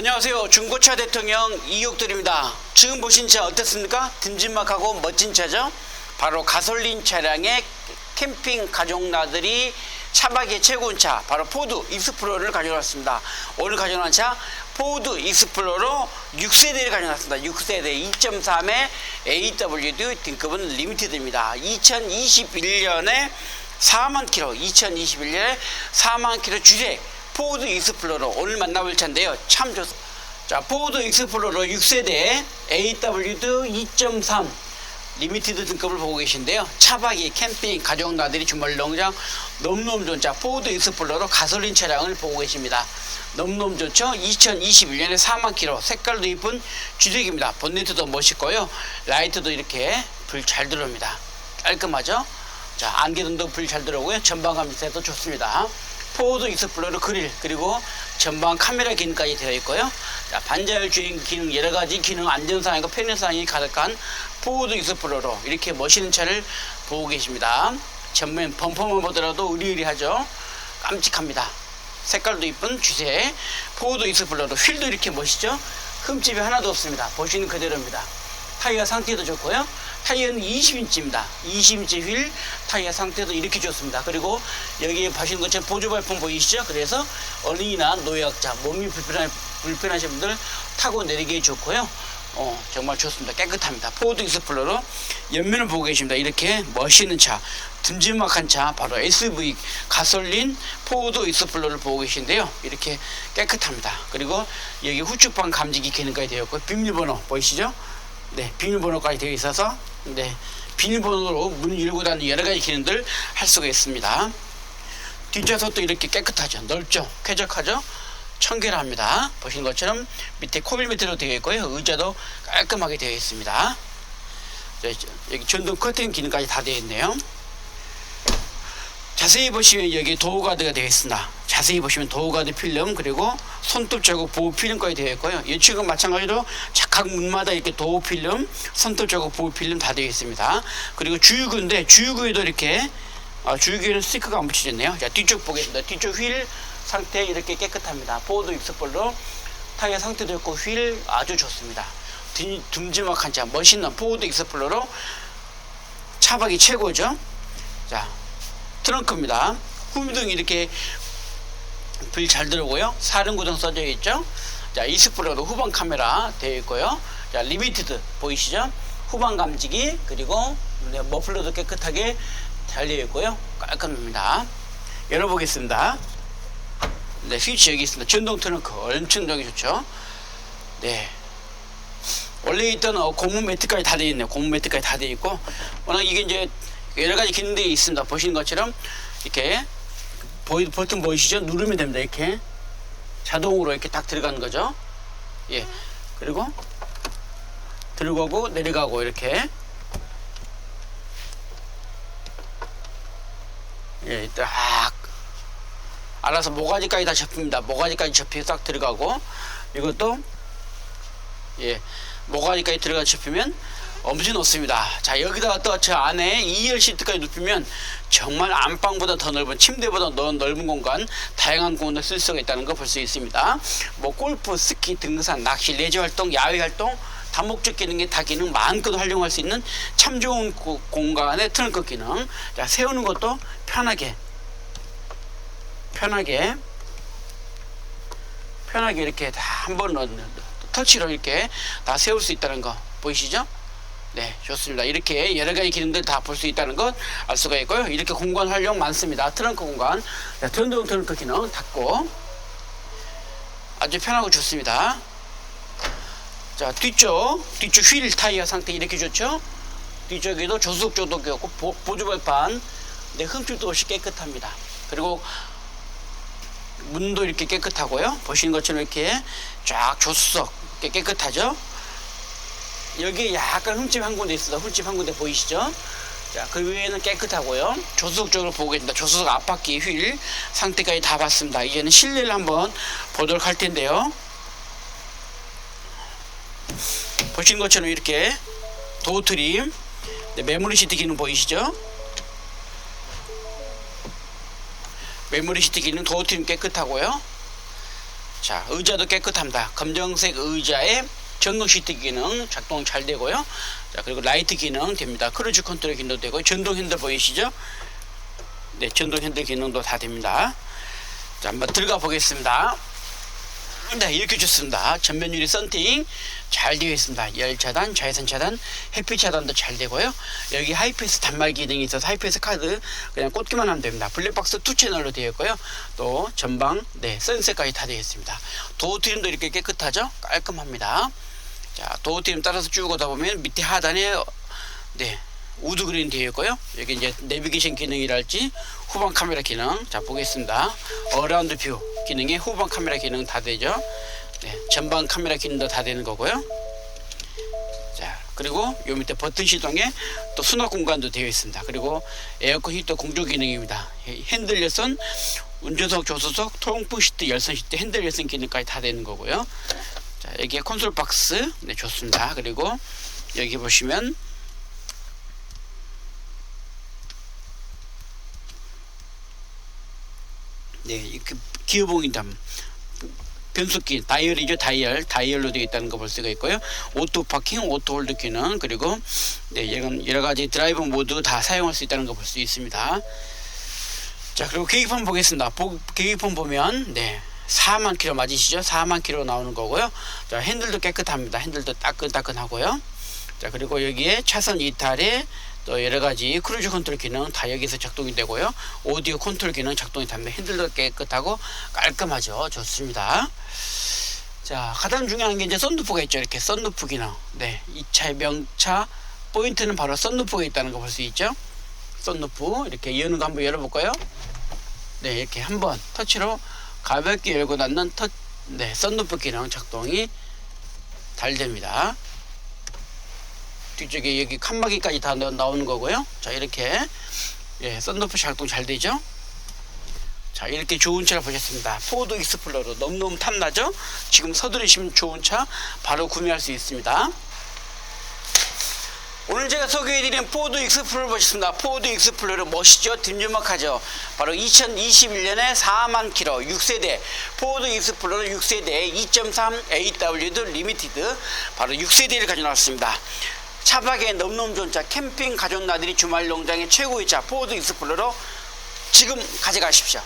안녕하세요. 중고차 대통령 이육들입니다. 지금 보신 차 어떻습니까? 듬직막하고 멋진 차죠? 바로 가솔린 차량의 캠핑 가족 나들이 차박의 최고인 차 바로 포드 익스플로러를 가져왔습니다. 오늘 가져온 차 포드 익스플로러 6세대를 가져왔습니다. 6세대 2.3의 AWD 등급은 리미티드입니다. 2021년에 4만 킬로, 2021년에 4만 킬로 주택 포드 익스플로러 오늘 만나볼 차인데요. 참 좋습니다. 자, 포드 익스플로러 6세대 AWD 2.3 리미티드 등급을 보고 계신데요. 차박이 캠핑 가족 나들이 주말 농장 좋은 차 포드 익스플로러 가솔린 차량을 보고 계십니다. 너무너무 좋죠? 2021년에 4만 킬로 색깔도 이쁜 주택입니다. 본네트도 멋있고요. 라이트도 이렇게 불 잘 들어옵니다. 깔끔하죠? 자, 안개등도 불 잘 들어오고요. 전방감 밑에도 좋습니다. 포드 익스플로러 그릴 그리고 전방 카메라 기능까지 되어 있고요. 자, 반자율 주행 기능 여러 가지 기능 안전사항과 편의사항이 가득한 포드 익스플로러 이렇게 멋있는 차를 보고 계십니다. 전면 범퍼만 보더라도 의리의리하죠. 깜찍합니다. 색깔도 이쁜 주색 포드 익스플로러 휠도 이렇게 멋있죠. 흠집이 하나도 없습니다. 보시는 그대로입니다. 타이어 상태도 좋고요. 타이어는 20인치입니다. 20인치 휠 타이어 상태도 이렇게 좋습니다. 그리고 여기 보시는 것처럼 보조 발품 보이시죠? 그래서 어린이나 노약자, 몸이 불편하, 불편하신 분들 타고 내리기 좋고요. 어, 정말 좋습니다. 깨끗합니다. 포드 익스플로러 옆면을 보고 계십니다. 이렇게 멋있는 차, 듬직막한 차, 바로 SUV 가솔린 포드 익스플로러를 보고 계신데요. 이렇게 깨끗합니다. 그리고 여기 후측방 감지기 기능까지 되어 있고 비밀번호 보이시죠? 네, 비밀번호까지 되어 있어서 네, 비밀번호로 문 열고 닫는 여러 가지 기능들 할 수가 있습니다. 뒷좌석도 이렇게 깨끗하죠. 넓죠. 쾌적하죠. 청결합니다. 보시는 것처럼 밑에 코빌 매트로 되어 있고요. 의자도 깔끔하게 되어 있습니다. 자, 여기 전동 커튼 기능까지 다 되어 있네요. 자세히 보시면 여기 도어가드가 되어 있습니다. 자세히 보시면 도어가드 필름 그리고 손톱 자국 보호 필름까지 되어 있고요. 이쪽은 마찬가지로 각 문마다 이렇게 도어 필름, 손톱 자국 보호 필름 다 되어 있습니다. 그리고 주유구인데 주유구에도 이렇게 아, 주유구에는 스티커가 안 붙여졌네요. 자 뒤쪽 보겠습니다. 뒤쪽 휠 상태 이렇게 깨끗합니다. 보드 입스볼로 타이어 상태도 좋고 휠 아주 좋습니다. 뒷- 듬직막한 차 멋있는 포드 익스플로러 차박이 최고죠. 자 트렁크입니다. 후미등 이렇게 불 잘 들어오고요. 사륜구동 써져 있죠. 자, 이스프로도 후방 카메라 되어 있고요. 자, 리미티드 보이시죠? 후방 감지기 그리고 네, 머플러도 깨끗하게 잘 되어 있고요. 깔끔합니다. 열어보겠습니다. 네, 스위치 여기 있습니다. 전동 트렁크 엄청나게 좋죠. 네. 원래 있던 어, 고무 매트까지 다 되어 있네요. 고무 매트까지 다 되어 있고 워낙 이게 이제 여러 가지 기능들이 있습니다. 보시는 것처럼 이렇게 보이, 버튼 보이시죠? 누르면 됩니다. 이렇게 자동으로 이렇게 딱 들어가는 거죠. 예. 그리고 들어가고 내려가고 이렇게 예, 딱 알아서 모가지까지 다 접힙니다. 모가지까지 접히고 딱 들어가고 이것도 예, 모가지까지 들어가 접히면 엄청 높습니다. 자, 여기다가 또 저 안에 2열 시트까지 눕히면 정말 안방보다 더 넓은 침대보다 더 넓은 공간, 다양한 공간을 쓸 수가 있다는 거볼수 있습니다. 뭐 골프, 스키, 등산, 낚시, 레저 활동, 야외 활동, 다목적 기능의 다 기능 마음껏 활용할 수 있는 참 좋은 고- 공간의 트렁크 기능. 자, 세우는 것도 편하게 편하게 편하게 이렇게 다 한 번 터치로 이렇게 다 세울 수 있다는 거 보이시죠? 네, 좋습니다. 이렇게 여러 가지 기능들 다 볼 수 있다는 것알 수가 있고요. 이렇게 공간 활용 많습니다. 트렁크 공간. 자, 전동 트렁크 기능 닫고 아주 편하고 좋습니다. 자, 뒤쪽, 뒤쪽 휠 타이어 상태 이렇게 좋죠? 뒤쪽에도 조수석 조도기 없고 보- 보조발판 네, 흠집도 없이 깨끗합니다. 그리고 문도 이렇게 깨끗하고요. 보시는 것처럼 이렇게 쫙 조수석 깨끗하죠. 여기 약간 흠집 한 군데 있습니다. 흠집 한 군데 보이시죠? 자, 그 위에는 깨끗하고요. 조수석 쪽으로 보고 계십니다. 조수석 앞바퀴 휠 상태까지 다 봤습니다. 이제는 실내를 한번 보도록 할 텐데요. 보시는 것처럼 이렇게 도어 트림, 네, 메모리 시트 기능 보이시죠? 메모리 시트 기능 도어 트림 깨끗하고요. 자, 의자도 깨끗합니다. 검정색 의자에 전동 시트 기능 작동 잘 되고요. 자, 그리고 라이트 기능 됩니다. 크루즈 컨트롤 기능도 되고 전동 핸들 보이시죠? 네, 전동 핸들 기능도 다 됩니다. 자, 한번 들어가 보겠습니다. 네, 이렇게 좋습니다. 전면 유리 썬팅 잘 되어 있습니다. 열 차단, 자외선 차단, 햇빛 차단도 잘 되고요. 여기 하이패스 단말 기능이 있어서 하이패스 카드 그냥 꽂기만 하면 됩니다. 블랙박스 투 채널로 되어 있고요. 또 전방 네 선셋까지 다 되어 있습니다. 도어 트림도 이렇게 깨끗하죠? 깔끔합니다. 자, 트림 따라서 쭉 오다 보면 밑에 하단에 네 우드 그린 되어 있고요. 여기 이제 내비게이션 기능이랄지 후방 카메라 기능 자 보겠습니다. 어라운드 뷰 기능에 후방 카메라 기능 다 되죠. 네, 전방 카메라 기능도 다 되는 거고요. 자 그리고 요 밑에 버튼 시동에 또 수납 공간도 되어 있습니다. 그리고 에어컨 히터 공조 기능입니다. 핸들 열선, 운전석 조수석, 통풍 시트 열선 시트 핸들 열선 기능까지 다 되는 거고요. 자 여기에 콘솔 박스. 네 좋습니다. 그리고 여기 보시면 네, 이렇게 기어봉이다. 변속기 다이얼이죠 다이얼. 다이얼로 되어 있다는 거 볼 수가 있고요. 오토 파킹 오토 홀드 기능 그리고 네 이런 여러 가지 드라이브 모드 다 사용할 수 있다는 거 볼 수 있습니다. 자 그리고 계기판 보겠습니다. 보, 계기판 보면 네 4만 킬로 맞으시죠? 4만 킬로 나오는 거고요. 자 핸들도 깨끗합니다. 핸들도 따끈따끈하고요. 자 그리고 여기에 차선 이탈에 또 여러 가지 크루즈 컨트롤 기능 다 여기서 작동이 되고요. 오디오 컨트롤 기능 작동이 됩니다. 핸들도 깨끗하고 깔끔하죠. 좋습니다. 자 가장 중요한 게 이제 썬루프가 있죠. 이렇게 썬루프 기능. 네 이 차의 명차 포인트는 바로 썬루프가 있다는 거 볼 수 있죠? 썬루프. 이렇게 여는 거 한번 열어볼까요? 네 이렇게 한번 터치로 가볍게 열고 닫는 터, 네 썬루프 기능 작동이 잘 됩니다 뒤쪽에 여기 칸막이까지 다 나- 나오는 거고요. 자 이렇게 예, 썬루프 작동 잘 되죠. 자 이렇게 좋은 차를 보셨습니다. 포드 익스플로러 너무너무 탐나죠? 지금 서두르시면 좋은 차 바로 구매할 수 있습니다. 오늘 제가 소개해드린 포드 익스플로러 보셨습니다. 포드 익스플로러 멋있죠? dim지막하죠? 바로 2021년에 4만 킬로 6세대 포드 익스플로러 6세대 2.3 AW도 리미티드 바로 6세대를 가져 나왔습니다. 차박에 너무너무 좋은 차 캠핑 가족 나들이 주말 농장의 최고의 차 포드 익스플로러 지금 가져가십시오.